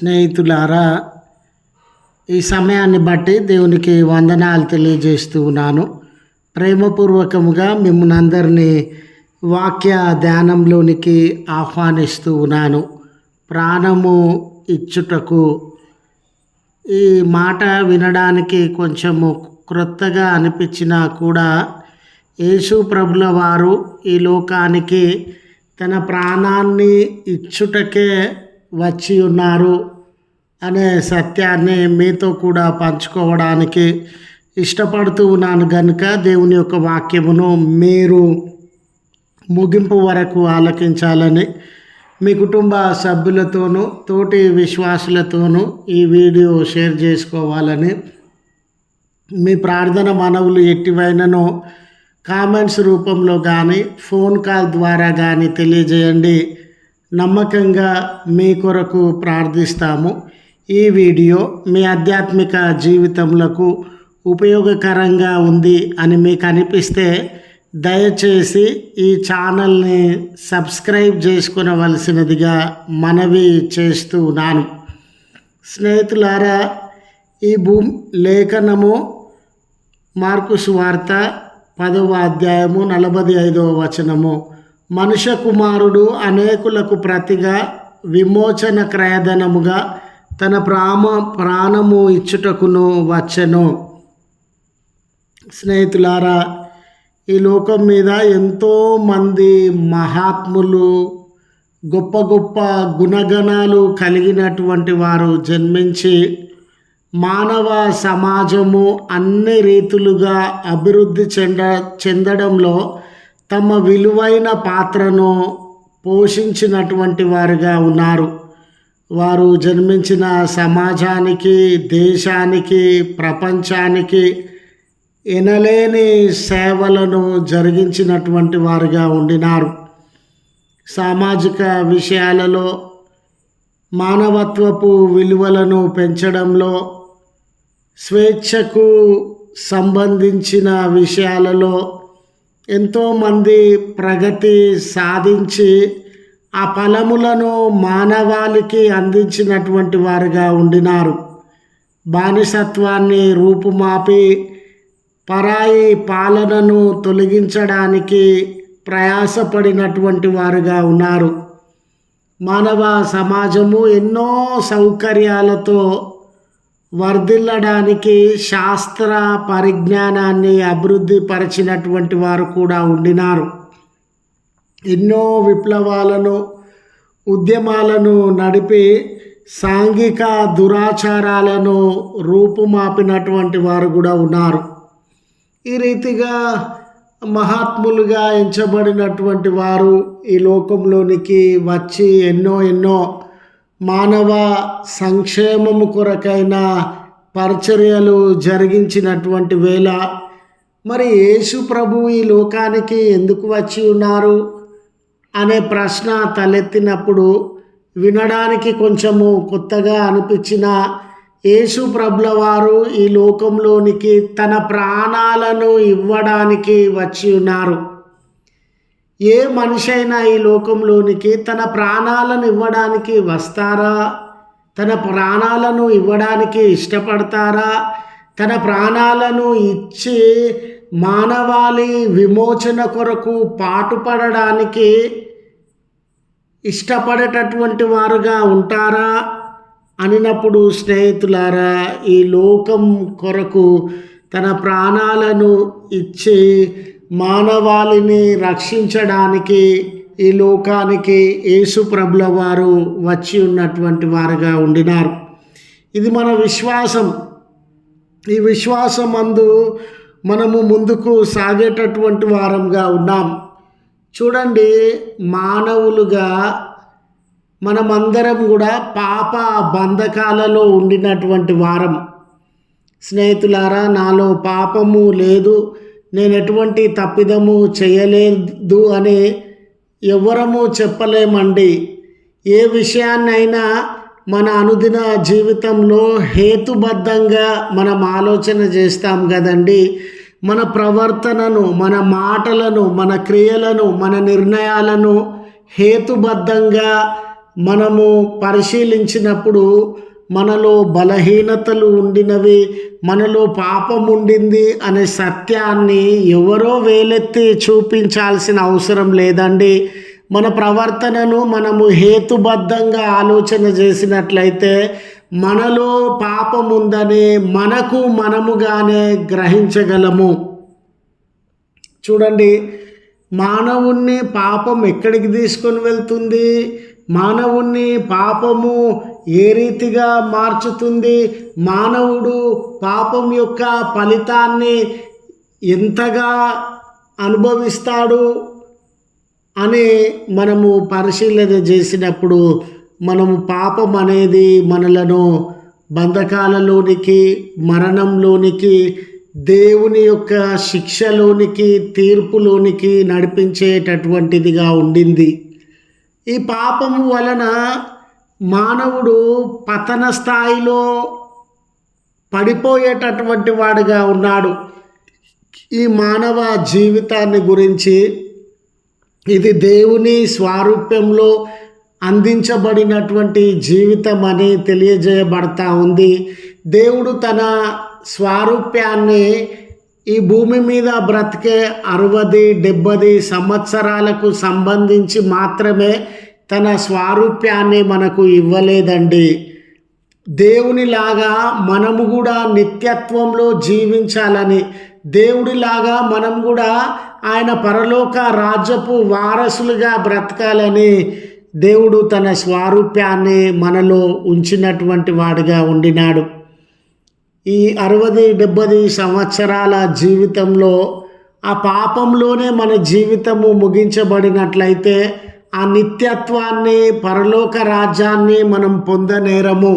స్నేహితులారా ఈ సమయాన్ని బట్టి దేవునికి వందనాలు తెలియజేస్తూ ఉన్నాను. ప్రేమపూర్వకముగా మిమ్మల్ని అందరినీ వాక్య ధ్యానంలోనికి ఆహ్వానిస్తూ ఉన్నాను. ప్రాణము ఇచ్చుటకు ఈ మాట వినడానికి కొంచెము క్రొత్తగా అనిపించినా కూడా యేసు ప్రభుల వారు ఈ లోకానికి తన ప్రాణాన్ని ఇచ్చుటకే వచ్చి ఉన్నారు అనే సత్యాన్ని మీతో కూడా పంచుకోవడానికి ఇష్టపడుతూ ఉన్నాను కనుక దేవుని యొక్క వాక్యమును మీరు ముగింపు వరకు ఆలకించాలని మీ కుటుంబ సభ్యులతోనూ తోటి విశ్వాసులతోనూ ఈ వీడియో షేర్ చేసుకోవాలని మీ ప్రార్థన మనవులు ఎట్టివైనను కామెంట్స్ రూపంలో కానీ ఫోన్ కాల్ ద్వారా కానీ తెలియజేయండి. నమ్మకంగా మీ కొరకు ప్రార్థిస్తాము. ఈ వీడియో మీ ఆధ్యాత్మిక జీవితములకు ఉపయోగకరంగా ఉంది అని మీకు అనిపిస్తే దయచేసి ఈ ఛానల్ని సబ్స్క్రైబ్ చేసుకునవలసినదిగా మనవి చేస్తున్నాను. స్నేహితులారా ఈ భూ లేఖనము మార్కు సువార్త పదవ అధ్యాయము నలభై ఐదవ వచనము. మనుష్య కుమారుడు అనేకులకు ప్రతిగా విమోచన క్రయధనముగా తన ప్రామ ప్రాణము ఇచ్చుటకును వచ్చెను. స్నేహితులారా ఈ లోకం మీద ఎంతోమంది మహాత్ములు గొప్ప గొప్ప గుణగణాలు కలిగినటువంటి వారు జన్మించి మానవ సమాజము అన్ని రీతులుగా అభివృద్ధి చెంద చెందడంలో తమ విలువైన పాత్రను పోషించినటువంటి వారుగా ఉన్నారు. వారు జన్మించిన సమాజానికి దేశానికి ప్రపంచానికి ఎనలేని సేవలను జరిగించినటువంటి వారుగా ఉండినారు. సామాజిక విషయాలలో మానవత్వపు విలువలను పెంచడంలో స్వేచ్ఛకు సంబంధించిన విషయాలలో ఎంతోమంది ప్రగతి సాధించి ఆ ఫలములను మానవాళికి అందించినటువంటి వారుగా ఉండినారు. బానిసత్వాన్ని రూపుమాపి పరాయి పాలనను తొలగించడానికి ప్రయాసపడినటువంటి వారుగా ఉన్నారు. మానవ సమాజము ఎన్నో సౌకర్యాలతో వర్ధిల్లడానికి శాస్త్ర పరిజ్ఞానాన్ని అభివృద్ధి పరిచినటువంటి వారు కూడా ఉండినారు. ఎన్నో విప్లవాలను ఉద్యమాలను నడిపి సాంఘిక దురాచారాలను రూపుమాపినటువంటి వారు కూడా ఉన్నారు. ఈ రీతిగా మహాత్ములుగా ఎంచబడినటువంటి వారు ఈ లోకంలోనికి వచ్చి ఎన్నో ఎన్నో మానవ సంక్షేమము కొరకైన పరిచర్యలు జరిగించినటువంటి వేళ మరి యేసు ప్రభు ఈ లోకానికి ఎందుకు వచ్చి ఉన్నారు అనే ప్రశ్న తలెత్తినప్పుడు వినడానికి కొంచెము కొత్తగా అనిపించిన యేసు ప్రభుల వారు ఈ లోకంలోనికి తన ప్రాణాలను ఇవ్వడానికి వచ్చి ఉన్నారు. ఏ మనిషి అయినా ఈ లోకంలోనికి తన ప్రాణాలను ఇవ్వడానికి వస్తారా? తన ప్రాణాలను ఇవ్వడానికి ఇష్టపడతారా? తన ప్రాణాలను ఇచ్చి మానవాళి విమోచన కొరకు పాటుపడడానికి ఇష్టపడేటటువంటి వారుగా ఉంటారా? అనినప్పుడు స్నేహితులారా ఈ లోకం కొరకు తన ప్రాణాలను ఇచ్చి మానవాళిని రక్షించడానికి ఈ లోకానికి యేసు ప్రభుల వారు వచ్చి ఉన్నటువంటి వారుగా ఉండినారు. ఇది మన విశ్వాసం. ఈ విశ్వాసం అందు మనము ముందుకు సాగేటటువంటి వారంగా ఉన్నాం. చూడండి మానవులుగా మనమందరం కూడా పాప బంధకాలలో ఉండినటువంటి వారం. స్నేహితులారా నాలో పాపము లేదు. నేను ఎటువంటి తప్పిదము చేయలేదు అని ఎవరము చెప్పలేమండి. ఏ విషయాన్నైనా మన అనుదిన జీవితంలో హేతుబద్ధంగా మనం ఆలోచన చేస్తాం కదండి. మన ప్రవర్తనను మన మాటలను మన క్రియలను మన నిర్ణయాలను హేతుబద్ధంగా మనము పరిశీలించినప్పుడు మనలో బలహీనతలు ఉండినవి మనలో పాపం ఉండింది అనే సత్యాన్ని ఎవరో వేలెత్తి చూపించాల్సిన అవసరం లేదండి. మన ప్రవర్తనను మనము హేతుబద్ధంగా ఆలోచన చేసినట్లయితే మనలో పాపం ఉందని మనకు మనముగానే గ్రహించగలము. చూడండి మానవుణ్ణి పాపం ఎక్కడికి తీసుకొని వెళ్తుంది? మానవుణ్ణి పాపము ఏ రీతిగా మార్చుతుంది? మానవుడు పాపం యొక్క ఫలితాన్ని ఎంతగా అనుభవిస్తాడు అని మనము పరిశీలన చేసినప్పుడు మనము పాపం అనేది మనలను బంధకాలలోనికి మరణంలోనికి దేవుని యొక్క శిక్షలోనికి తీర్పులోనికి నడిపించేటటువంటిదిగా ఉండింది. ఈ పాపము వలన మానవుడు పతన స్థాయిలో పడిపోయేటటువంటి వాడుగా ఉన్నాడు. ఈ మానవ జీవితాన్ని గురించి ఇది దేవుని స్వారూప్యంలో అందించబడినటువంటి జీవితం అని తెలియజేయబడతా ఉంది. దేవుడు తన స్వారూప్యాన్ని ఈ భూమి మీద బ్రతికే అరవది డెబ్బది సంవత్సరాలకు సంబంధించి మాత్రమే తన స్వారూప్యాన్ని మనకు ఇవ్వలేదండి. దేవునిలాగా మనము కూడా నిత్యత్వంలో జీవించాలని దేవుడిలాగా మనం కూడా ఆయన పరలోక రాజ్యపు వారసులుగా బ్రతకాలని దేవుడు తన స్వారూప్యాన్ని మనలో ఉంచినటువంటి వాడుగా ఉండినాడు. ఈ అరవది డెబ్బది సంవత్సరాల జీవితంలో ఆ పాపంలోనే మన జీవితము ముగించబడినట్లయితే ఆ నిత్యత్వాన్ని పరలోక రాజ్యాన్ని మనం పొందనేరము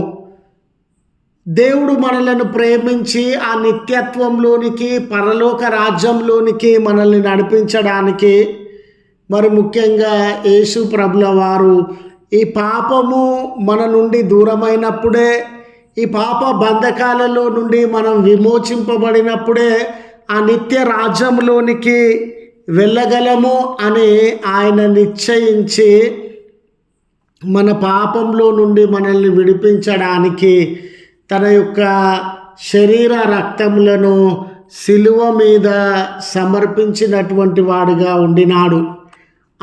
దేవుడు మనలను ప్రేమించి ఆ నిత్యత్వంలోనికి పరలోక రాజ్యంలోనికి మనల్ని నడిపించడానికి మరి ముఖ్యంగా యేసు ప్రభుల వారు ఈ పాపము మన నుండి దూరమైనప్పుడే ఈ పాప బంధకాలలో నుండి మనం విమోచింపబడినప్పుడే ఆ నిత్య రాజ్యంలోనికి వెళ్ళగలము అని ఆయన నిశ్చయించి మన పాపంలో నుండి మనల్ని విడిపించడానికి తన యొక్క శరీర రక్తములను శిలువ మీద సమర్పించినటువంటి వాడుగా ఉండినాడు.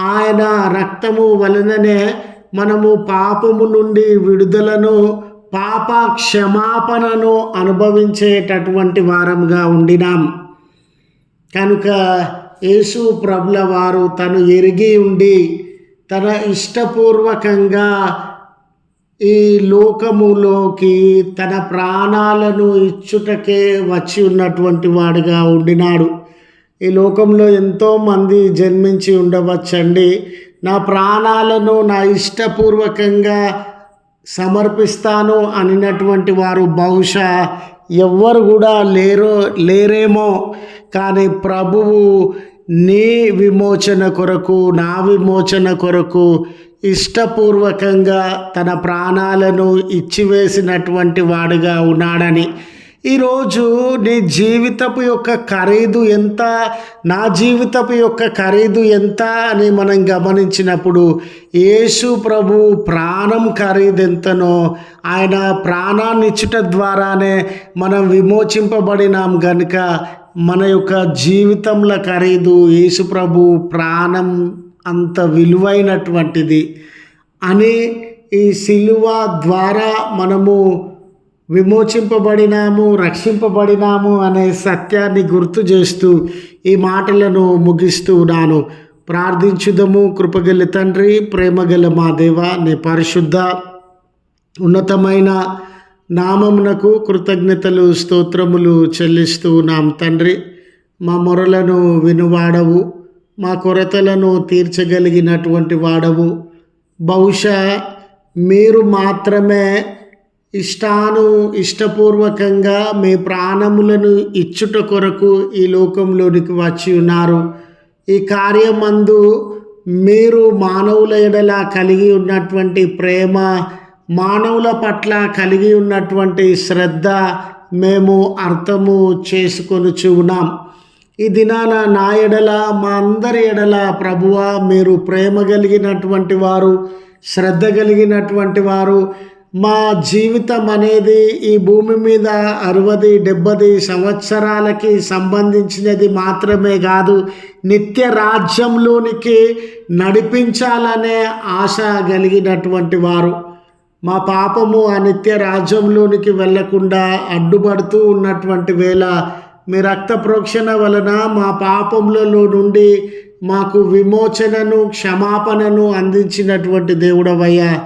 ఆయన రక్తము వలననే మనము పాపము నుండి విడుదలను పాప క్షమాపణను అనుభవించేటటువంటి వారంగా ఉండినాం. కనుక యేసు ప్రభుల వారు తను ఎరిగి ఉండి తన ఇష్టపూర్వకంగా ఈ లోకములోకి తన ప్రాణాలను ఇచ్చుటకే వచ్చి ఉన్నటువంటి వాడుగా ఉండినాడు. ఈ లోకంలో ఎంతోమంది జన్మించి ఉండవచ్చండి. నా ప్రాణాలను నా ఇష్టపూర్వకంగా సమర్పిస్తాను అనినటువంటి వారు బహుశా ఎవ్వరు కూడా లేరో లేరేమో. కానీ ప్రభువు నీ విమోచన కొరకు నా విమోచన కొరకు ఇష్టపూర్వకంగా తన ప్రాణాలను ఇచ్చివేసినటువంటి వాడుగా ఉన్నాడని. ఈరోజు నీ జీవితపు యొక్క ఖరీదు ఎంత నా జీవితపు యొక్క ఖరీదు ఎంత అని మనం గమనించినప్పుడు యేసు ప్రభు ప్రాణం ఖరీదు ఎంతనో ఆయన ప్రాణాన్నిచ్చుట ద్వారానే మనం విమోచింపబడినాం గనుక మన యొక్క జీవితంలో ఖరీదు యేసుప్రభు ప్రాణం అంత విలువైనటువంటిది అని ఈ సిలువ ద్వారా మనము విమోచింపబడినాము రక్షింపబడినాము అనే సత్యాన్ని గుర్తు చేస్తూ ఈ మాటలను ముగిస్తూ ఉన్నాను. ప్రార్థించుదము. కృపగల తండ్రి ప్రేమగల మా దేవ నీ పరిశుద్ధ ఉన్నతమైన నామమునకు కృతజ్ఞతలు స్తోత్రములు చెల్లిస్తూ నాం తండ్రి. మా మొరలను వినువాడవు మా కొరతలను తీర్చగలిగినటువంటి వాడవు. బహుశా మీరు మాత్రమే ఇష్టాను ఇష్టపూర్వకంగా మీ ప్రాణములను ఇచ్చుట కొరకు ఈ లోకంలోనికి వచ్చి ఉన్నారు. ఈ కార్యమందు మీరు మానవుల ఎడల కలిగి ఉన్నటువంటి ప్రేమ మానవుల పట్ల కలిగి ఉన్నటువంటి శ్రద్ధ మేము అర్థము చేసుకొని ఉన్నాం. ఈ దినాన నా ఎడల మా అందరి ఎడల ప్రభువ మీరు ప్రేమ కలిగినటువంటి వారు శ్రద్ధ కలిగినటువంటి వారు మా జీవితం అనేది ఈ భూమి మీద అరవది డెబ్బది సంవత్సరాలకి సంబంధించినది మాత్రమే కాదు నిత్య రాజ్యంలోనికి నడిపించాలనే ఆశ కలిగినటువంటి వారు. మా పాపము ఆ నిత్య రాజ్యంలోనికి వెళ్ళకుండా అడ్డుపడుతూ ఉన్నటువంటి వేళ మీ రక్త ప్రోక్షణ వలన మా పాపములలో నుండి మాకు విమోచనను క్షమాపణను అందించినటువంటి దేవుడవయ్యా.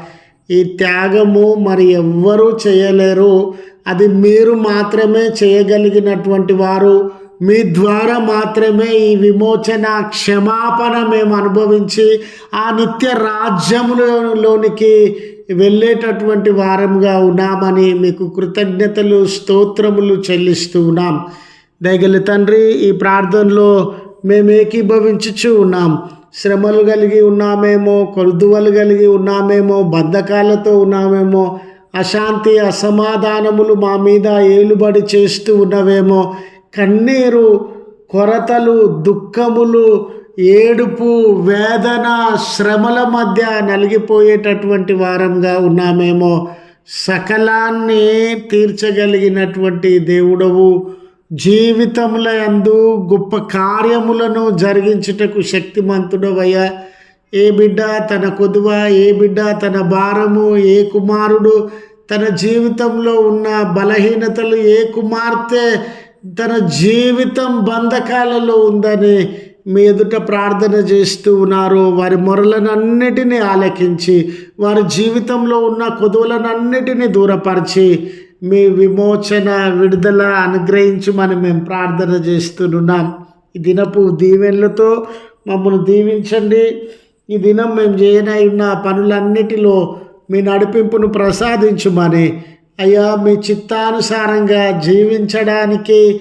ఈ త్యాగము మరి ఎవ్వరూ చేయలేరు. అది మీరు మాత్రమే చేయగలిగినటువంటి వారు. మీ ద్వారా మాత్రమే ఈ విమోచన క్షమాపణ మేము అనుభవించి ఆ నిత్య రాజ్యములోనికి వెళ్ళేటటువంటి వారంగా ఉన్నామని మీకు కృతజ్ఞతలు స్తోత్రములు చెల్లిస్తూ ఉన్నాం. దయగలి తండ్రి ఈ ప్రార్థనలో మేము ఏకీభవించుచు ఉన్నాం. శ్రమలు కలిగి ఉన్నామేమో కొలుదువలు కలిగి ఉన్నామేమో బద్ధకాలతో ఉన్నామేమో అశాంతి అసమాధానములు మా మీద ఏలుబడి చేస్తూ ఉన్నవేమో కన్నీరు కొరతలు దుఃఖములు ఏడుపు వేదన శ్రమల మధ్య నలిగిపోయేటటువంటి వారంగా ఉన్నామేమో. సకలాన్ని తీర్చగలిగినటువంటి దేవుడవు. జీవితముల యందు గొప్ప కార్యములను జరిగించుటకు శక్తిమంతుడవయ్యా. ఏ బిడ్డ తన కొదువ ఏ బిడ్డ తన భారము ఏ కుమారుడు తన జీవితంలో ఉన్న బలహీనతలు ఏ కుమార్తె తన జీవితం బంధకాలలో ఉందని మీ ఎదుట ప్రార్థన చేస్తూ ఉన్నారు. వారి మొరలనన్నిటినీ ఆలకించి వారి జీవితంలో ఉన్న కొదువులనన్నిటినీ దూరపరిచి మీ విమోచన విడుదల అనుగ్రహించమని మేము ప్రార్థన చేస్తున్నాం. ఈ దినపు దీవెనలతో మమ్మల్ని దీవించండి. ఈ దినం మేము చేయనై ఉన్న పనులన్నిటిలో మీ నడిపింపును ప్రసాదించుమని అయ్యా మీ చిత్తానుసారంగా జీవించడానికి